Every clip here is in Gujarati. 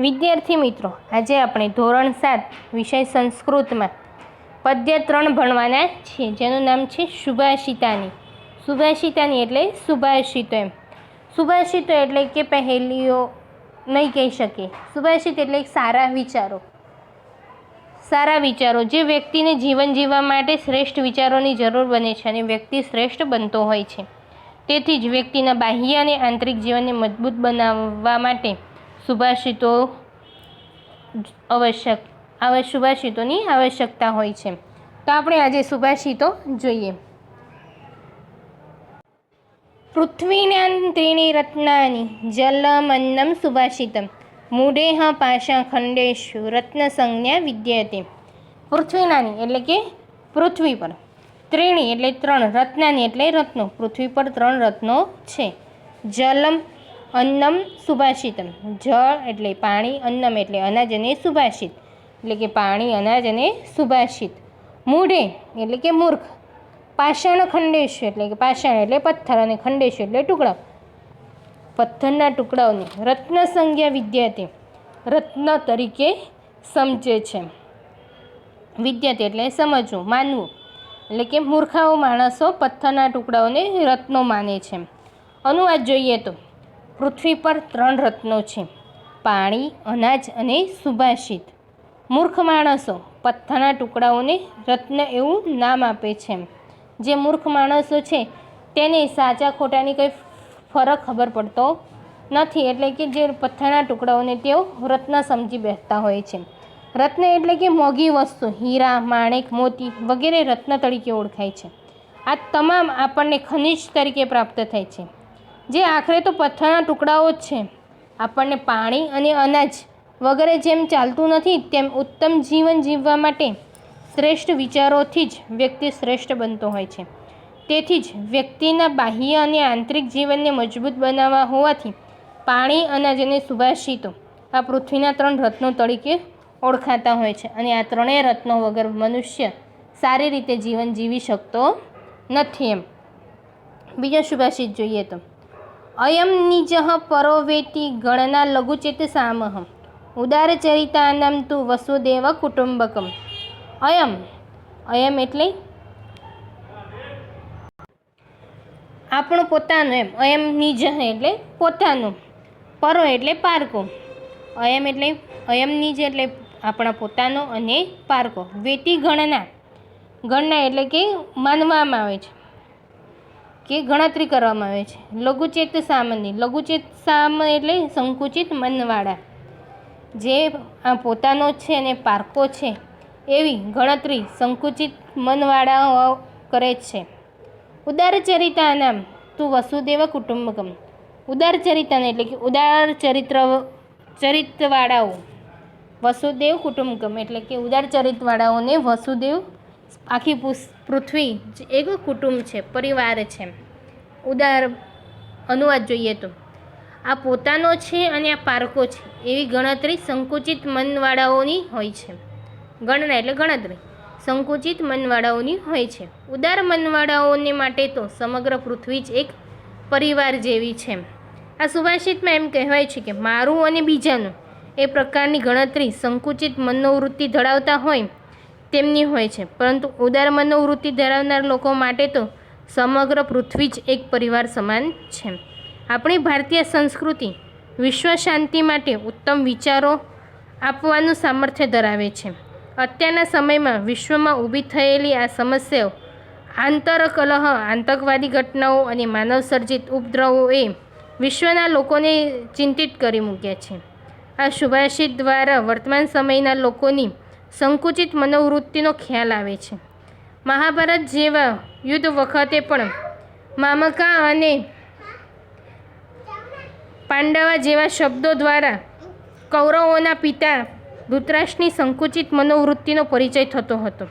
વિદ્યાર્થી મિત્રો, આજે આપણે ધોરણ સાત વિષય સંસ્કૃતમાં પદ્ય ત્રણ ભણવાના છીએ. જેનું નામ છે સુભાષિતાની. સુભાષિતાની એટલે સુભાષિતો એમ. સુભાષિતો એટલે કે પહેલીઓ નહીં કહી શકીએ. સુભાષિત એટલે સારા વિચારો. સારા વિચારો. જે વ્યક્તિને જીવન જીવવા માટે શ્રેષ્ઠ વિચારોની જરૂર બને છે અને વ્યક્તિ શ્રેષ્ઠ બનતો હોય છે. તેથી જ વ્યક્તિના બાહ્ય અને આંતરિક જીવનને મજબૂત બનાવવા માટે સુભાષિતો આવશ્યક આવા સુભાષિતોની આવશ્યકતા હોય છે. તો આપણે આજે સુભાષિતો જોઈએ. પૃથ્વીના ત્રીણી રત્નાની જલમન્નમ સુભાષિતમ મૂઢેહ રત્ન સંજ્ઞા વિદ્યતે. પૃથ્વીનાની એટલે કે પૃથ્વી પર. ત્રીણી એટલે ત્રણ, રત્નાની એટલે રત્નો. પૃથ્વી પર ત્રણ રત્નો છે. જલમ અન્નમ સુભાષિતમ. જળ એટલે પાણી, અન્નમ એટલે અનાજ અને સુભાષિત. એટલે કે પાણી, અનાજ અને સુભાષિત. મૂઢે એટલે કે મૂર્ખ. પાષાણ ખંડેશ એટલે કે પાષાણ એટલે પથ્થર અને ખંડેશ એટલે ટુકડા. પથ્થરના ટુકડાઓને રત્ન સંજ્ઞા વિદ્યાર્થી રત્ન તરીકે સમજે છે. વિદ્યાર્થી એટલે સમજવું, માનવું. એટલે કે મૂર્ખાઓ માણસો પથ્થરના ટુકડાઓને રત્નો માને છે. અનુવાદ જોઈએ તો પૃથ્વી પર ત્રણ રત્નો છે. પાણી, અનાજ અને સુભાષિત. મૂર્ખ માણસો પથ્થરના ટુકડાઓને રત્ન એવું નામ આપે છે. જે મૂર્ખ માણસો છે, તેને સાચા ખોટાની કંઈ ફરક ખબર પડતો નથી. એટલે કે જે પથ્થરના ટુકડાઓને તેઓ રત્ન સમજી બેસતા હોય છે. રત્ન એટલે કે મોંઘી વસ્તુ, હીરા, માણેક, મોતી વગેરે રત્ન તરીકે ઓળખાય છે. આ તમામ આપણને ખનિજ તરીકે પ્રાપ્ત થાય છે. જે આખરે તો પથ્થરના ટુકડાઓ જ છે. આપણને પાણી અને અનાજ વગેરે જેમ ચાલતું નથી, તેમ ઉત્તમ જીવન જીવવા માટે શ્રેષ્ઠ વિચારોથી જ વ્યક્તિ શ્રેષ્ઠ બનતો હોય છે. તેથી જ વ્યક્તિના બાહ્ય અને આંતરિક જીવનને મજબૂત બનાવવા હોવાથી પાણી, અનાજ અને સુભાષિતો આ પૃથ્વીના ત્રણ રત્નો તરીકે ઓળખાતા હોય છે અને આ ત્રણેય રત્નો વગર મનુષ્ય સારી રીતે જીવન જીવી શકતો નથી એમ. બીજો સુભાષિત જોઈએ તો અયમ નિજઃ પરોવેતી ગણના લઘુચેત સામહ ઉદારચરિતાનામ તુ વસુદેવ કુટુંબકમ. અયમ. અયમ એટલે? આપણું પોતાનું એમ. અયમ નિજ એટલે પોતાનું. પરો એટલે પારકો. અયમ એટલે, અયમ નિજ એટલે આપણા પોતાનો અને પારકો. વેતી ગણના. ગણના એટલે કે માનવામાં આવે છે. કે ગણતરી કરવામાં આવે છે. લઘુચેત સામની લઘુચેત સામ એટલે સંકુચિત મનવાળા. જે આ પોતાનો છે અને પારકો છે, એવી ગણતરી સંકુચિત મનવાળાઓ કરે છે. ઉદારચરિતા નામ તું વસુદેવ કુટુંબકમ. ઉદારચરિતાને એટલે કે ઉદાર ચરિત્ર ચરિત્રવાળાઓ વસુદેવ કુટુંબકમ એટલે કે ઉદાર ચરિત્રવાળાઓને વસુદેવ આખી પૃથ્વી એક કુટુંબ છે, પરિવાર છે. ઉદાર અનુવાદ જોઈએ તો. આ પોતાનો છે અને આ પારકો છે. એવી ગણતરી સંકુચિત મનવાળાઓની હોય છે. ગણના એટલે ગણતરી. સંકુચિત મનવાળાઓની હોય છે. ઉદાર મનવાળાઓને માટે તો સમગ્ર પૃથ્વી જ એક પરિવાર જેવી છે. આ સુભાષિતમાં એમ કહેવાય છે કે મારું અને બીજાનું એ પ્રકારની ગણતરી સંકુચિત મનોવૃત્તિ ધરાવતા હોય તેમની હોય છે. પરંતુ ઉદાર મનોવૃત્તિ ધરાવનાર લોકો માટે તો સમગ્ર પૃથ્વી જ એક પરિવાર સમાન છે. આપણી ભારતીય સંસ્કૃતિ વિશ્વ શાંતિ માટે ઉત્તમ વિચારો આપવાનું સામર્થ્ય ધરાવે છે. અત્યારના સમયમાં વિશ્વમાં ઊભી થયેલી આ સમસ્યાઓ, આંતરકલહ, આતંકવાદી ઘટનાઓ અને માનવસર્જિત ઉપદ્રવોએ વિશ્વના લોકોને ચિંતિત કરી મૂક્યા છે. આ સુભાષિત દ્વારા વર્તમાન સમયના લોકોની સંકુચિત મનોવૃત્તિનો ખ્યાલ આવે છે. મહાભારત જેવા યુદ્ધ વખતે પણ મામકા અને પાંડવા જેવા શબ્દો દ્વારા કૌરવોના પિતા ધૃતરાષ્ટ્રની સંકુચિત મનોવૃત્તિનો પરિચય થતો હતો.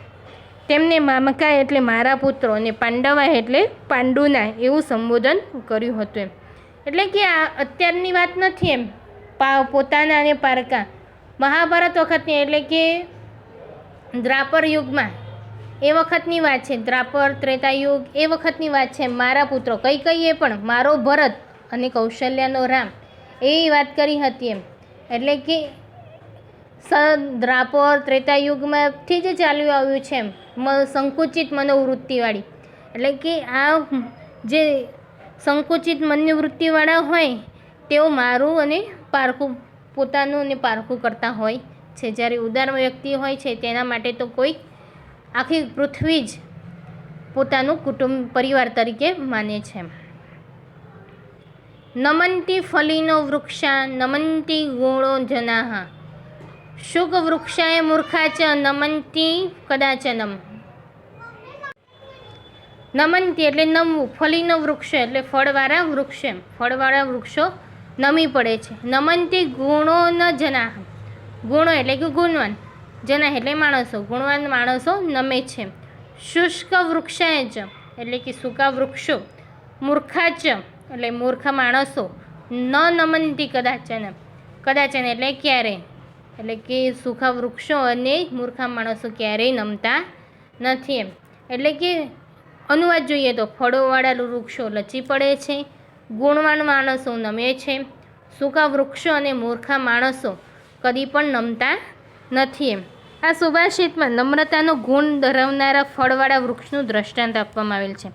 તેમને મામકા એટલે મારા પુત્રો અને પાંડવા એટલે પાંડુના એવું સંબોધન કર્યું હતું. એમ એટલે કે આ અત્યારની વાત નથી એમ. પોતાના અને પારકા. મહાભારત વખતની એટલે કે દ્રાપર યુગમાં. એ વખતની વાત છે, દ્રાપર ત્રેતાયુગ એ વખતની વાત છે, મારા પુત્રો. કઈ કહીએ પણ, મારો ભરત અને કૌશલ્યાનો રામ. એ વાત કરી હતી એમ. એટલે કે દ્રાપર ત્રેતાયુગમાંથી જ ચાલ્યું આવ્યું છે એમ. સંકુચિત મનોવૃત્તિવાળી. એટલે કે આ જે સંકુચિત મનોવૃત્તિવાળા હોય, તેઓ મારું અને પારખું, પોતાનું અને પારખું કરતા હોય. છે. જ્યારે ઉદાર વ્યક્તિ હોય છે, તેના માટે તો કોઈ આખી પૃથ્વી જ પોતાનું કુટુંબ, પરિવાર તરીકે માને છે. નમંતી ફલીનો વૃક્ષા, નમંતી ગુણો જનાહા. શુક વૃક્ષાએ મૂર્ખા ચ, નમંતી કદાચનમ. નમંતી એટલે નમવું, ફલીનો વૃક્ષ એટલે ફળવાળા વૃક્ષ એમ. ફળવાળા વૃક્ષો નમી પડે છે. નમંતી ગુણો ન જનાહ. ગુણો એટલે કે ગુણવાન. જના એટલે માણસો, ગુણવાન માણસો નમે છે. શુષ્ક વૃક્ષાંચ એટલે કે સૂકા વૃક્ષો. મૂર્ખાચ એટલે મૂર્ખ માણસો. ન નમનતી કદાચન. કદાચન એટલે ક્યારે? એટલે કે સૂકા વૃક્ષો અને મૂર્ખા માણસો ક્યારેય નમતા નથી એમ. એટલે કે અનુવાદ જોઈએ તો ફળોવાળા વૃક્ષો લચી પડે છે. ગુણવાન માણસો નમે છે. સૂકા વૃક્ષો અને મૂર્ખા માણસો કદી પણ નમતા નથી એમ. આ સુભાષિતમાં નમ્રતાનો ગુણ ધરાવનારા ફળવાળા વૃક્ષનું દ્રષ્ટાંત આપવામાં આવેલ છે.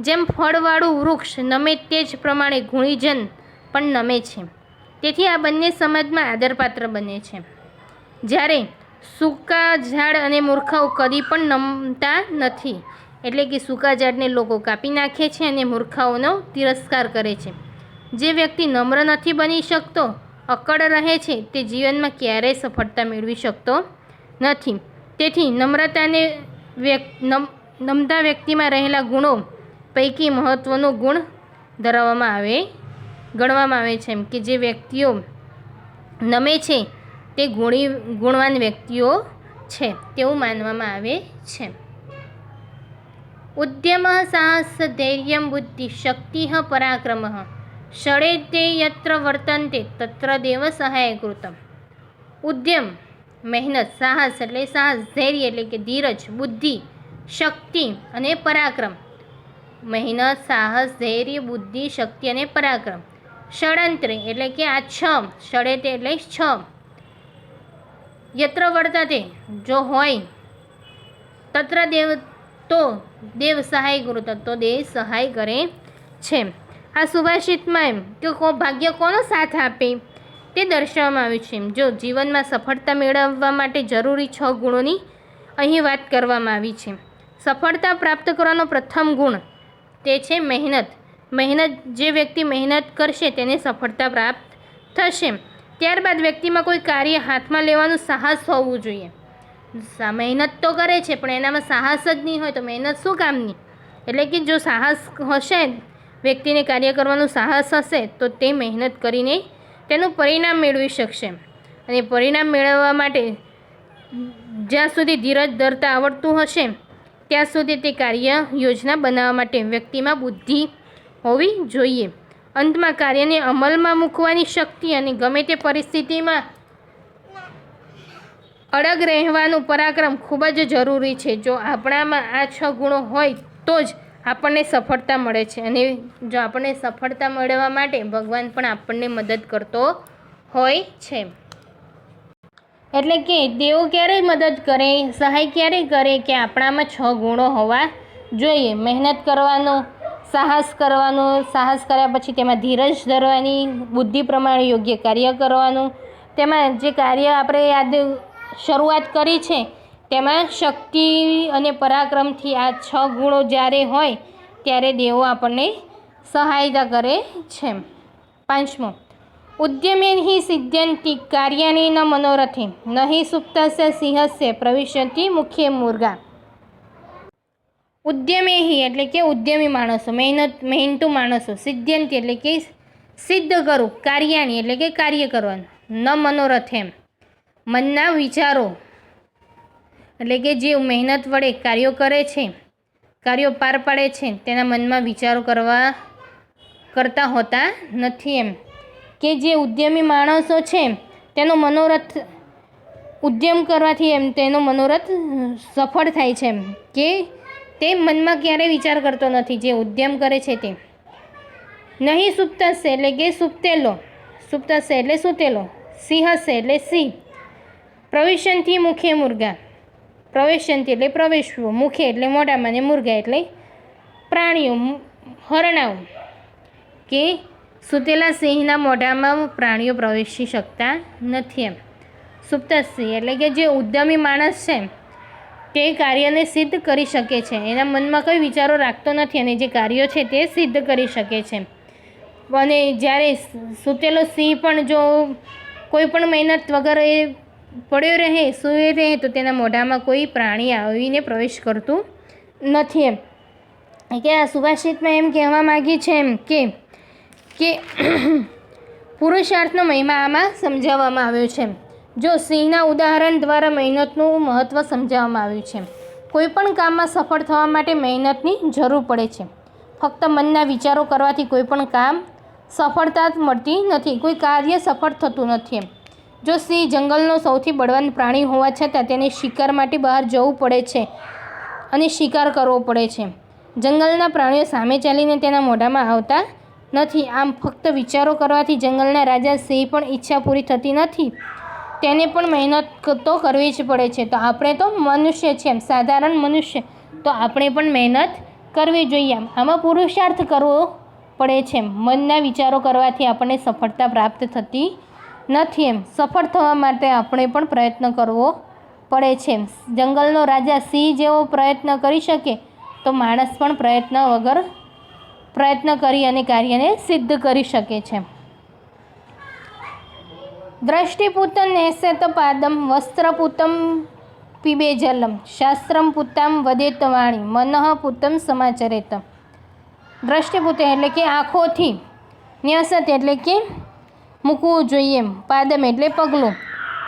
જેમ ફળવાળું વૃક્ષ નમે તે જ પ્રમાણે ગુણીજન પણ નમે છે. તેથી આ બંને સમાજમાં આદરપાત્ર બને છે. જ્યારે સૂકા ઝાડ અને મૂર્ખાઓ કદી પણ નમતા નથી, એટલે કે સૂકા ઝાડને લોકો કાપી નાખે છે અને મૂર્ખાઓનો તિરસ્કાર કરે છે. જે વ્યક્તિ નમ્ર નથી બની શકતો અકળ રહે છે, તે જીવનમાં ક્યારેય સફળતા મેળવી શકતો નથી. તેથી નમ્રતાને નમતા વ્યક્તિમાં રહેલા ગુણો પૈકી મહત્ત્વનો ગુણ ધરાવવામાં આવે, ગણવામાં આવે છે. એમ કે જે વ્યક્તિઓ નમે છે, તે ગુણી, ગુણવાન વ્યક્તિઓ છે, તેવું માનવામાં આવે છે. ઉદ્યમ સાહસ ધૈર્યમ બુદ્ધિ શક્તિ પરાક્રમ. ષડે તે યત્ર વર્તન્તે તત્ર દેવ સહાય કૃતમ ઉદ્યમ મહેનત સાહસ એટલે સાહસ, ધૈર્ય એટલે કે ધીરજ, બુદ્ધિ, શક્તિ અને પરાક્રમ। મહેનત, સાહસ, ધૈર્ય, બુદ્ધિ, શક્તિ અને પરાક્રમ। ષડંત્રે એટલે કે આ છ ષડેતે એટલે છ યત્ર વર્તતે, જો હોય, તત્ર દેવ, તો દેવ સહાય કૃત, તો દેવ સહાય કરે છે। આ સુભાષિતમાં એમ કે ભાગ્ય કોનો સાથ આપે? તે દર્શાવવામાં આવ્યું છે જો જીવનમાં સફળતા મેળવવા માટે જરૂરી છ ગુણોની અહીં વાત કરવામાં આવી છે. સફળતા પ્રાપ્ત કરવાનો પ્રથમ ગુણ તે છે મહેનત. મહેનત, જે વ્યક્તિ મહેનત કરશે તેને સફળતા પ્રાપ્ત થશે ત્યારબાદ વ્યક્તિમાં કોઈ કાર્ય હાથમાં લેવાનું સાહસ હોવું જોઈએ. મહેનત તો કરે છે, પણ એનામાં સાહસ જ નહીં હોય તો મહેનત શું કામની? એટલે કે જો સાહસ હશે વ્યક્તિને કાર્ય કરવાનું સાહસ હશે તો તે મહેનત કરીને તેનું પરિણામ મેળવી શકશે. અને પરિણામ મેળવવા માટે જ્યાં સુધી ધીરજ ધરતા આવડતું હશે, ત્યાં સુધી તે કાર્ય યોજના બનાવવા માટે વ્યક્તિમાં બુદ્ધિ હોવી જોઈએ. અંતમાં કાર્યને અમલમાં મૂકવાની શક્તિ અને ગમે તે પરિસ્થિતિમાં અડગ રહેવાનું પરાક્રમ ખૂબ જ જરૂરી છે. જો આપણામાં આ છ ગુણો હોય તો જ આપણને સફળતા મળે છે. અને જો આપણને સફળતા મેળવવા માટે ભગવાન પણ આપણને મદદ કરતો હોય છે. એટલે કે દેવો ક્યારે મદદ કરે, સહાય ક્યારે કરે કે આપણામાં છ ગુણો હોવા જોઈએ? મહેનત કરવાનો, સાહસ કરવાનો, સાહસ કર્યા પછી તેમાં ધીરજ ધરવાની, બુદ્ધિ પ્રમાણે યોગ્ય કાર્ય કરવાનું, તેમાં જે કાર્ય આપણે યાદ શરૂઆત કરી છે તેમાં શક્તિ અને પરાક્રમથી આ છ ગુણો જ્યારે હોય, ત્યારે દેવો આપણને સહાયતા કરે છે. પાંચમો, ઉદ્યમે હિ સિદ્ધ્યંતિ કાર્યાની ન મનોરથે, નહીં સુપ્તસ્ય સિંહસ્ય પ્રવિશંતિ મુખ્ય મુર્ગા. ઉદ્યમે હિ એટલે કે ઉદ્યમી માણસો મહેનત મહેનતુ માણસો, સિદ્ધ્યંતિ એટલે કે સિદ્ધ કરું કાર્યાની એટલે કે કાર્ય કરવાનું, ન મનોરથ એમ. મનના વિચારો એટલે કે જે મહેનત વડે કાર્યો કરે છે, કાર્યો પાર પાડે છે, તેના મનમાં વિચારો કરવા કરતા હોતા નથી એમ. કે જે ઉદ્યમી માણસો છે, તેનો મનોરથ, ઉદ્યમ કરવાથી એમ તેનો મનોરથ સફળ થાય છે એમ. કે તે મનમાં ક્યારેય વિચાર કરતો નથી, જે ઉદ્યમ કરે છે તે. નહીં સુપ્તસ્ય એટલે કે સુપ્તેલો. સુપ્તસ્ય એટલે સુતેલો. સિંહસ્ય એટલે સિંહ. પ્રવિશનથી મુખ્ય મુર્ગા. પ્રવેશંતી એટલે પ્રવેશવું, મુખે એટલે મોઢામાં ને મુર્ગા એટલે પ્રાણીઓ, હરણાઓ કે સૂતેલા સિંહના મોઢામાં પ્રાણીઓ પ્રવેશી શકતા નથી એમ. સુપ્તસિંહ એટલે કે જે ઉદ્યમી માણસ છે, તે કાર્યને સિદ્ધ કરી શકે છે. એના મનમાં કોઈ વિચારો રાખતો નથી અને જે કાર્યો છે તે સિદ્ધ કરી શકે છે. અને જ્યારે સૂતેલો સિંહ પણ જો કોઈ પણ મહેનત વગર એ પડ્યો રહે, સૂઈ રહે તો તેના મોઢામાં કોઈ પ્રાણી આવીને પ્રવેશ કરતું નથી એમ. કે આ સુભાષિતમાં એમ કહેવા માગી છે એમ કે કે પુરુષાર્થનો મહિમા આમાં સમજાવવામાં આવ્યો છે જો સિંહના ઉદાહરણ દ્વારા મહેનતનું મહત્ત્વ સમજાવવામાં આવ્યું છે કોઈપણ કામમાં સફળ થવા માટે મહેનતની જરૂર પડે છે ફક્ત મનના વિચારો કરવાથી કોઈ પણ કામ સફળતા મળતી નથી. કોઈ કાર્ય સફળ થતું નથી એમ. જો સિંહ જંગલનો સૌથી બળવાન પ્રાણી હોવા છતાં તેને શિકાર માટે બહાર જવું પડે છે અને શિકાર કરવો પડે છે. જંગલના પ્રાણીઓ સામે ચાલીને તેના મોઢામાં આવતા નથી. આમ ફક્ત વિચારો કરવાથી જંગલના રાજા સિંહ પણ ઈચ્છા પૂરી થતી નથી. તેને પણ મહેનત તો કરવી જ પડે છે. તો આપણે તો મનુષ્ય છે સાધારણ મનુષ્ય. તો આપણે પણ મહેનત કરવી જોઈએ. આમ પુરુષાર્થ કરવો પડે છે. મનના વિચારો કરવાથી આપણને સફળતા પ્રાપ્ત થતી નથી એમ. સફળ થવા માટે આપણે પણ પ્રયત્ન કરવો પડે છે જંગલનો રાજા સિંહ જેવો પ્રયત્ન કરી શકે તો માણસ પણ પ્રયત્ન વગર પ્રયત્ન કરી અને કાર્યને સિદ્ધ કરી શકે છે દ્રષ્ટિપૂતન નેસે તો પાદમ, વસ્ત્રપૂતમ પીબે જલમ, શાસ્ત્રમ પૂતામ વદેત વાણી મનઃ પૂતમ સમાચરેત દ્રષ્ટિપૂત એટલે કે આંખોથી ન્યસત એટલે કે મૂકવું જોઈએ. એમ પાદમ એટલે પગલું.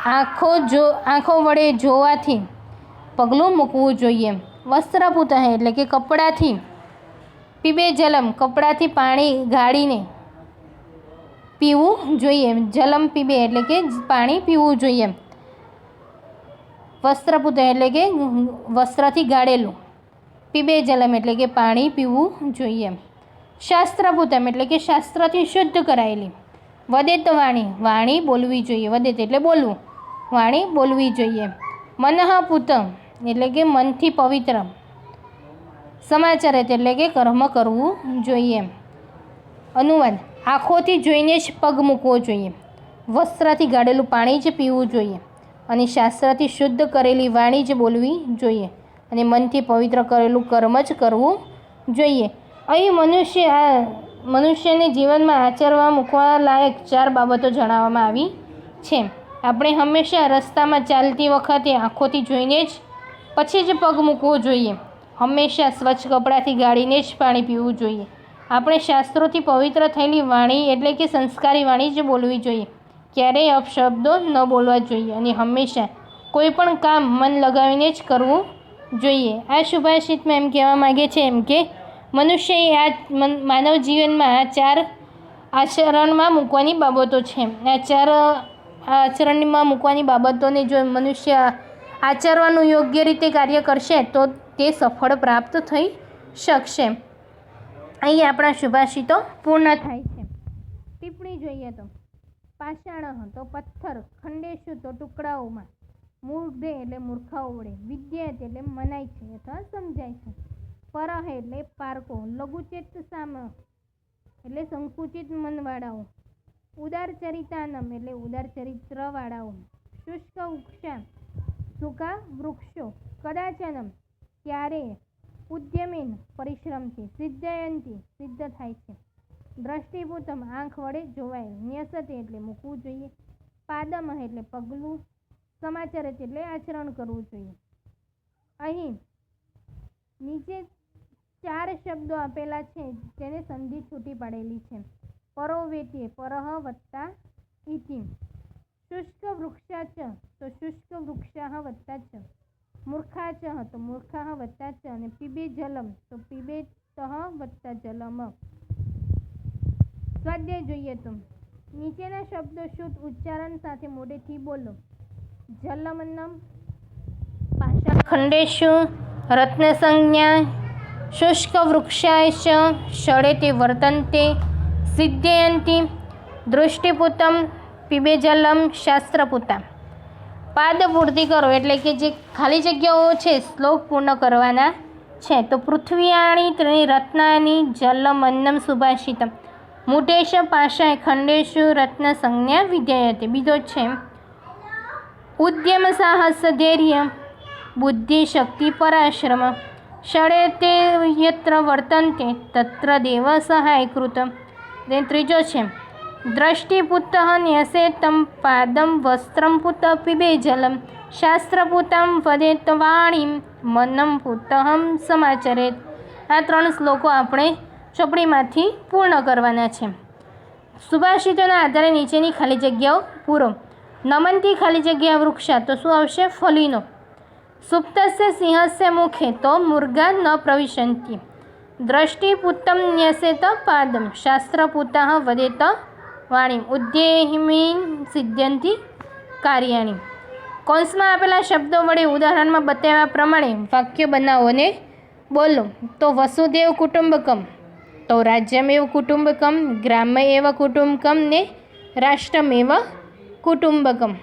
આંખો જો, આંખો વડે જોવાથી પગલું મૂકવું જોઈએ. એમ વસ્ત્રપૂત એટલે કે કપડાથી. પીબે જલમ, કપડાથી પાણી ગાળીને પીવું જોઈએ. એમ જલમ પીબે એટલે કે પાણી પીવું જોઈએ. એમ વસ્ત્રપૂત એટલે કે વસ્ત્રથી ગાળેલું. પીબે જલમ એટલે કે પાણી પીવું જોઈએ. એમ શાસ્ત્રભૂતમ એટલે કે શાસ્ત્રથી શુદ્ધ કરાયેલી. વદેત વાણી વાણી બોલવી જોઈએ વદેત એટલે બોલવું. વાણી બોલવી જોઈએ. મનઃપૂતમ, એટલે કે મનથી પવિત્ર. સમાચાર એટલે કે કર્મ કરવું જોઈએ. અનુવાદ, આંખોથી જોઈને જ પગ મૂકવો જોઈએ. વસ્ત્રથી ગાળેલું પાણી જ પીવું જોઈએ. અને શાસ્ત્રથી શુદ્ધ કરેલી વાણી જ બોલવી જોઈએ. અને મનથી પવિત્ર કરેલું કર્મ જ કરવું જોઈએ. અહીં મનુષ્ય આ મનુષ્યને જીવનમાં આચરવા મૂકવા લાયક ચાર બાબતો જણાવવામાં આવી છે. આપણે હંમેશા રસ્તામાં ચાલતી વખતે આંખોથી જોઈને જ પછી જ પગ મૂકવો જોઈએ. હંમેશા સ્વચ્છ કપડાંથી ગાળીને જ પાણી પીવું જોઈએ. આપણે શાસ્ત્રોથી પવિત્ર થયેલી વાણી એટલે કે સંસ્કારી વાણી જ બોલવી જોઈએ. ક્યારેય અપશબ્દો ન બોલવા જોઈએ અને હંમેશા કોઈ પણ કામ મન લગાવીને જ કરવું જોઈએ. આ સુભાષિતમાં એમ કહેવા માગે છે એમ કે મનુષ્યએ આ મન- માનવ જીવનમાં આ ચાર આચરણમાં મૂકવાની બાબતો છે. આ ચાર આચરણમાં મૂકવાની બાબતોને જો મનુષ્ય આચરવાનું યોગ્ય રીતે કાર્ય કરશે, તો તે સફળ પ્રાપ્ત થઈ શકશે. અહીં આપણા સુભાષિતો પૂર્ણ થાય છે. ટિપ્પણી જોઈએ તો. પાષાણ તો પથ્થર, ખંડેશુ તો ટુકડાઓમાં. મૂર્ધે એટલે મૂર્ખાઓ વડે. વિદ્યાર્થી એટલે મનાય છે. અથવા સમજાય છે. પરહ એટલે પારકો લઘુચેત સામ, એટલે સંકુચિત મનવાળાઓ. ઉદાર ચરિતાનમ એટલે ઉદાર ચરિત્રવાળાઓ. શુષ્ક ઉક્ષા સૂકા વૃક્ષો, કદાચનમ ક્યારે ઉદ્યમેન પરિશ્રમથી સિદ્ધયંતી, સિદ્ધ થાય છે. દ્રષ્ટિભૂતમ આંખ વડે જોવાય ન્યસતે એટલે મૂકવું જોઈએ. પાદમ એટલે પગલું, સમાચાર એટલે આચરણ કરવું જોઈએ. અહીં નીચે ચાર શબ્દો આપેલા છે તેને સંધિ છૂટી પાડેલી છે. પરોવેતીએ પરહ વત્તા ઇતિ શુષ્ક વૃક્ષા ચ, તો શુષ્ક વૃક્ષા વત્તા ચ. મૂર્ખા ચ, તો મૂર્ખા વત્તા ચ. અને પીબે જલમ, તો પીબે તહ વત્તા જલમ. સ્વાધ્યાય જોઈએ તો, નીચેના શબ્દો શુદ્ધ ઉચ્ચારણ સાથે મોઢેથી બોલો. જલમન્નમ પાષાખંડેશુ રત્નસંજ્ઞા શુષ્કવૃક્ષાય ચ ષડે તે વર્તન્તે સિદ્ધયંતિ દૃષ્ટિપુતમ પીબે જલમ શાસ્ત્રપુતા પાદ પૂર્તિ કરો એટલે કે જે ખાલી જગ્યાઓ છે, શ્લોક પૂર્ણ કરવાના છે. તો પૃથ્વીયાણી ત્રણી રત્નાની જલમ અન્નમ સુભાષિતમ. મુટેશ પાશાય ખંડેશુ રત્ન સંજ્ઞા વિધેયતે. બીજો છે, ઉદ્યમ સાહસ ધૈર્ય, બુદ્ધિ શક્તિ પરાશ્રમ ષડે તે યત્ર વર્તન્તે તત્ર દેવ સહાય કૃત તે ત્રીજો છે દ્રષ્ટિપુત ન્યસેતમ પાદમ વસ્ત્રમ પુત પીબે જલમ શાસ્ત્રપુતમ વદેત વાણીમ મનમ પુતહમ સમાચરેત આ ત્રણ શ્લોકો આપણે ચોપડીમાંથી પૂર્ણ કરવાના છે. સુભાષિતોના આધારે નીચેની ખાલી જગ્યાઓ પૂરો. નમનથી ખાલી જગ્યા વૃક્ષા, તો શું આવશે? ફલીનો. સુપ્તસ્ય સિંહસ્ય મુખે તો મુર્ગા ન પ્રવિશંતિ દ્રષ્ટિપુત્તમ ન્યસેત પાદમ શાસ્ત્રપુતઃ વદેત વાણી ઉદ્દેહિમીન સિદ્ધ્યંતિ કાર્યાણી કૌંસમાં આપેલા શબ્દો વડે ઉદાહરણમાં બતાવ્યા પ્રમાણે વાક્ય બનાવો અને બોલો તો વસુદેવ કુટુંબકમ તો રાજ્યમેવ કુટુંબકમ ગ્રામ્ય એવ કુટુંબકમ ને રાષ્ટ્રમેવ કુટુંબકમ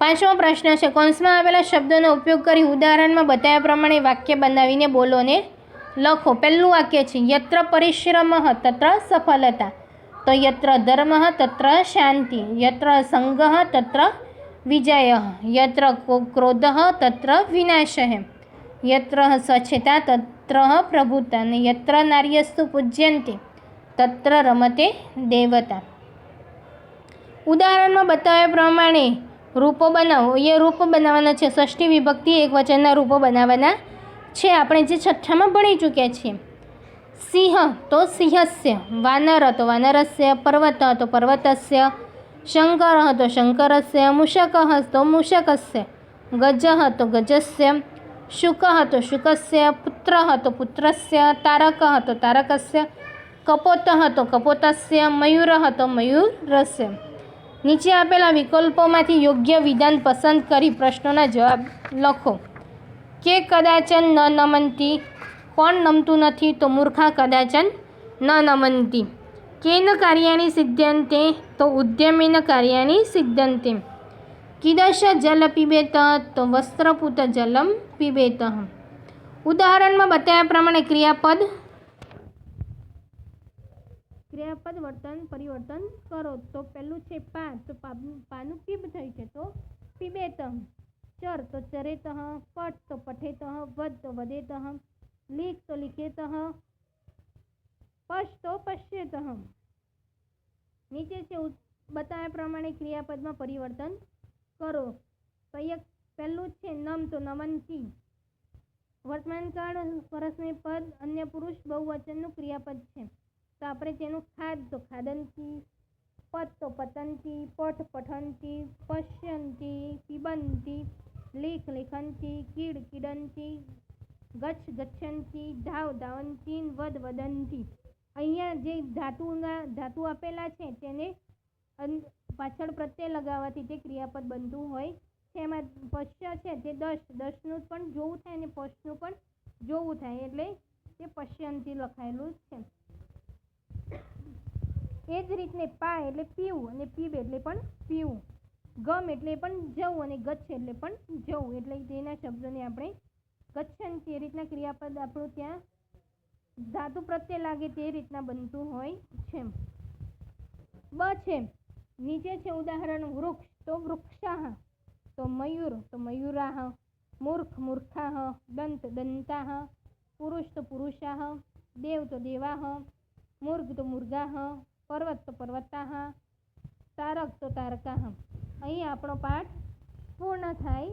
પાંચમો પ્રશ્ન છે, કૌંસમાં આવેલા શબ્દોનો ઉપયોગ કરી ઉદાહરણમાં બતાવ્યા પ્રમાણે વાક્ય બનાવીને બોલો ને લખો. પહેલું વાક્ય છે, યત્ર પરિશ્રમ તત્ર સફળતા તો યત્ર ધર્મ તત્ર શાંતિ, યત્ર સંગહ તત્ર વિજય, યત્ર ક્રોધ તત્ર વિનાશ, યત્ર સ્વચ્છતા તત્ર પ્રભુતા અને યત્ર નાર્યસ્તુ પૂજ્યંતે, તત્ર રમતે દેવતા. ઉદાહરણમાં બતાવ્યા પ્રમાણે રૂપો બનાવો. એ રૂપ બનાવવાના છે. ષષ્ઠી વિભક્તિ એક વચનના રૂપો બનાવવાના છે. આપણે જે છઠ્ઠામાં ભણી ચૂક્યા છીએ. સિંહ તો સિંહસ્ય, વાનર હતો વાનરસ્ય, પર્વત હતો પર્વતસ્ય, શંકર હતો શંકરસ્ય, મૂષક તો મૂષકસ્ય, ગજ તો ગજસ્ય, શુક હતો શુકસ્ય, પુત્ર હતો પુત્રસ્ય, તારક હતો તારકસ્ય, કપોત હતો કપોતસ્ય, મયુર તો મયુરસ્ય. નીચે આપેલા વિકલ્પોમાંથી યોગ્ય વિધાન પસંદ કરી પ્રશ્નોના જવાબ લખો. કે કદાચન ન નમનતી કોણ નમતું નથી તો મૂર્ખા કદાચન ન નમનતી કેન કાર્યાણી સિદ્ધાંતે તો ઉદ્યમીન કાર્યાણી સિદ્ધંતે કીદશ જલ પીબેત તો વસ્ત્રપૂત જલમ પીબેત. ઉદાહરણમાં બતાવ્યા પ્રમાણે ક્રિયાપદ ક્રિયાપદ વર્તન પરિવર્તન કરો. તો પહેલું છે પા તો પાનું પીબ થયું છે. તો પીબેત. ચર. તો ચરેત. પટ તો પઠેત. વધ તો વધેત લીખ તો લિખેત પશ. તો પશ્યેત. નીચે છે બતાવ્યા પ્રમાણે ક્રિયાપદમાં પરિવર્તન કરો. તો પહેલું છે નમ. તો નમનથી. વર્તમાનકાળ વર્ષને પદ, અન્ય પુરુષ, બહુવચનનું ક્રિયાપદ છે. તો આપણે તેનું ખાદ તો ખાદંતી પત તો પતંતી પઠ પઠંતી પશ્યંતી પીબંતી લેખ લેખંતી કીડ કીડંતી ગચ્છ ગચ્છંતી ધાવ ધાવંતી વદ વદંતી અહીંયા જે ધાતુના, ધાતુ આપેલા છે તેને પાછળ પ્રત્યય લગાવવાથી તે ક્રિયાપદ બનતું હોય. છે એમાં પશ્ય છે તે દશ, દશનું પણ જોવું થાય અને પશનું પણ જોવું થાય એટલે તે પશ્યંતી લખાયેલું છે. એ જ રીતને પા એટલે પીવું અને પીબ એટલે પણ પીવું. ગમ એટલે પણ જવું અને ગચ્છ એટલે પણ જવું. એટલે તેના શબ્દોને આપણે ગચ્છન તે રીતના ક્રિયાપદ આપણું ત્યાં ધાતુ પ્રત્યે લાગે તે રીતના બનતું હોય છે. બ છે, નીચે છે ઉદાહરણ વૃક્ષ, તો વૃક્ષાહ, તો મયુર, તો મયુરાહ, મૂર્ખ, મૂર્ખાહ, દંત, દંતાહ, પુરુષ, તો પુરુષાહ, દેવ, તો દેવાહ મૂર્ગ તો મુર્ગાહ પર્વત તો પર્વતાહ તારક તો તારકાહ. અહીં આપણો પાઠ પૂર્ણ થાય